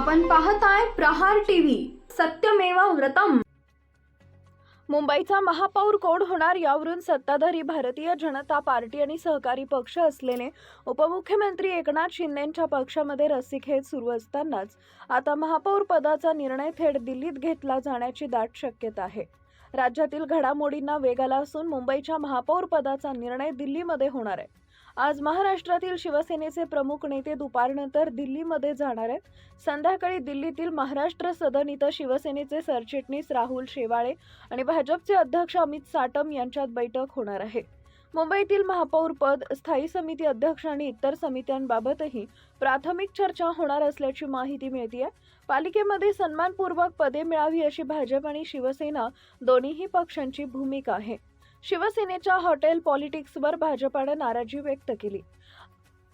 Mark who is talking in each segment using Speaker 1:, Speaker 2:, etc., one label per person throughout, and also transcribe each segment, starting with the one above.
Speaker 1: पाहताय प्रहार टीव्ही. सत्यमेवा व्रतम.
Speaker 2: मुंबईचा महापौर कोण होणार यावरून सत्ताधारी भारतीय जनता पार्टी आणि सहकारी पक्ष असलेले उपमुख्यमंत्री एकनाथ शिंदेंच्या पक्षामध्ये रस्सीखेच सुरू असतानाच आता महापौर पदाचा निर्णय थेट दिल्लीत घेतला जाण्याची दाट शक्यता आहे. राज्यातील घडामोडींना वेग आला असून मुंबईच्या महापौर पदाचा निर्णय दिल्लीमध्ये होणार आहे. आज महाराष्ट्रातील शिवसेनेचे प्रमुख नेते दुपारनंतर दिल्लीमध्ये जाणार आहेत. संध्याकाळी दिल्लीतील महाराष्ट्र सदन इथं शिवसेनेचे सरचिटणीस राहुल शेवाळे आणि भाजपचे अध्यक्ष अमित साटम यांच्यात बैठक होणार आहे. मुंबईतील महापौर पद स्थायी समिती अध्यक्ष आणि इतर समित्यांबाबतही प्राथमिक चर्चा होणार असल्याची माहिती मिळते पालिकेमध्ये सन्मानपूर्वक पदे मिळावी अशी भाजप आणि शिवसेना दोन्हीही पक्षांची भूमिका आहे. शिवसेनेच्या हॉटेल पॉलिटिक्सवर भाजपाने नाराजी व्यक्त केली.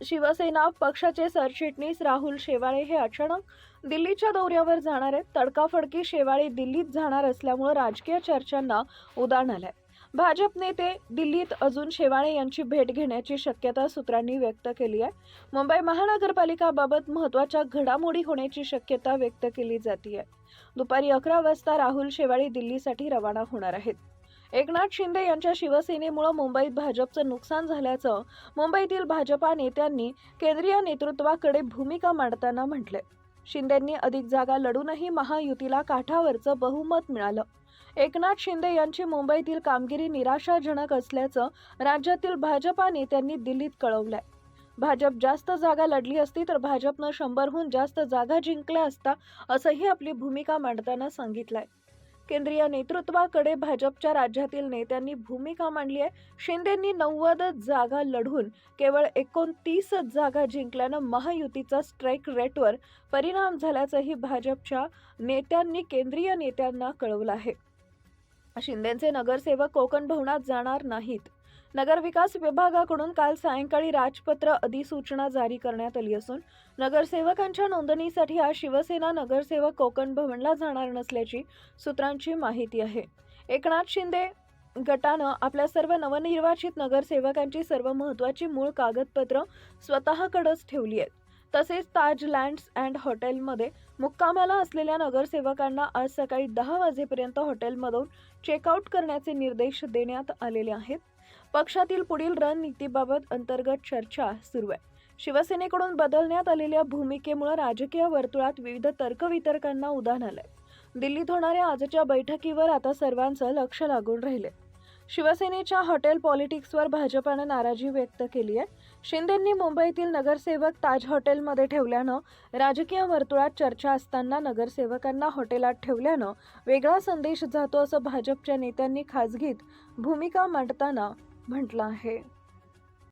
Speaker 2: शिवसेना पक्षाचे सरचिटणीस राहुल शेवाळे हे अचानक दिल्लीच्या दौऱ्यावर जाणार आहेत. तडकाफडकी शेवाळे दिल्लीत जाणार असल्यामुळे राजकीय चर्चांना उदाहरण आलंय. भाजप नेते दिल्लीत अजून शेवाळे यांची भेट घेण्याची शक्यता सूत्रांनी व्यक्त केली आहे. मुंबई महानगरपालिकाबाबत महत्त्वाच्या घडामोडी होण्याची शक्यता व्यक्त केली जाते दुपारी अकरा वाजता राहुल शेवाळे दिल्लीसाठी रवाना होणार आहेत. एकनाथ शिंदे यांच्या शिवसेनेमुळे मुंबईत भाजपचं नुकसान झाल्याचं मुंबईतील भाजपा नेत्यांनी केंद्रीय नेतृत्वाकडे भूमिका मांडताना म्हटले शिंदेंनी अधिक जागा लढूनही महायुतीला काठावरचं बहुमत मिळालं. एकनाथ शिंदे यांची मुंबईतील कामगिरी निराशाजनक असल्याचं राज्यातील भाजपा नेत्यांनी दिल्लीत कळवलंय. भाजप जास्त जागा लढली असती तर भाजपनं शंभरहून जास्त जागा जिंकल्या असता असंही आपली भूमिका मांडताना सांगितलंय. केंद्रीय नेतृत्वाकडे भाजपच्या राज्यातील नेत्यांनी भूमिका मांडली आहे. शिंदेंनी नव्वद जागा लढून केवळ एकोणतीस जागा जिंकल्यानं महायुतीचा स्ट्राईक रेटवर परिणाम झाल्याचंही भाजपच्या नेत्यांनी केंद्रीय नेत्यांना कळवलं आहे. शिंदेचे नगरसेवक कोकण भवनात जाणार नाहीत. नगरविकास विभागाकडून काल सायंकाळी राजपत्र अधिसूचना जारी करण्यात आली असून नगरसेवकांच्या नोंदणीसाठी आज शिवसेना नगरसेवक कोकण भवनला जाणार नसल्याची सूत्रांची माहिती आहे. एकनाथ शिंदे गटानं आपल्या सर्व नवनिर्वाचित नगरसेवकांची सर्व महत्त्वाची मूळ कागदपत्र स्वतःकडेच ठेवली आहेत. तसेच ताज लँड्स अँड हॉटेलमध्ये मुक्कामाला असलेल्या नगरसेवकांना आज सकाळी दहा वाजेपर्यंत हॉटेलमधून चेकआउट करण्याचे निर्देश देण्यात आलेले आहेत. पक्षातील पुढील रणनीतीबाबत अंतर्गत चर्चा सुरू आहे. शिवसेनेकडून बदलण्यात आलेल्या भूमिकेमुळे राजकीय वर्तुळात विविध तर्कवितर्कांना उदाहरण आलंय. दिल्लीत होणाऱ्या आजच्या बैठकीवर आता सर्वांचं लक्ष लागून राहिले शिवसेनेच्या हॉटेल पॉलिटिक्सवर भाजपानं नाराजी व्यक्त केली आहे. शिंदेंनी मुंबईतील नगरसेवक ताज हॉटेलमध्ये ठेवल्यानं राजकीय वर्तुळात चर्चा असताना नगरसेवकांना हॉटेलात ठेवल्यानं वेगळा संदेश जातो असं भाजपच्या नेत्यांनी खासगीत भूमिका मांडताना म्हटलं आहे.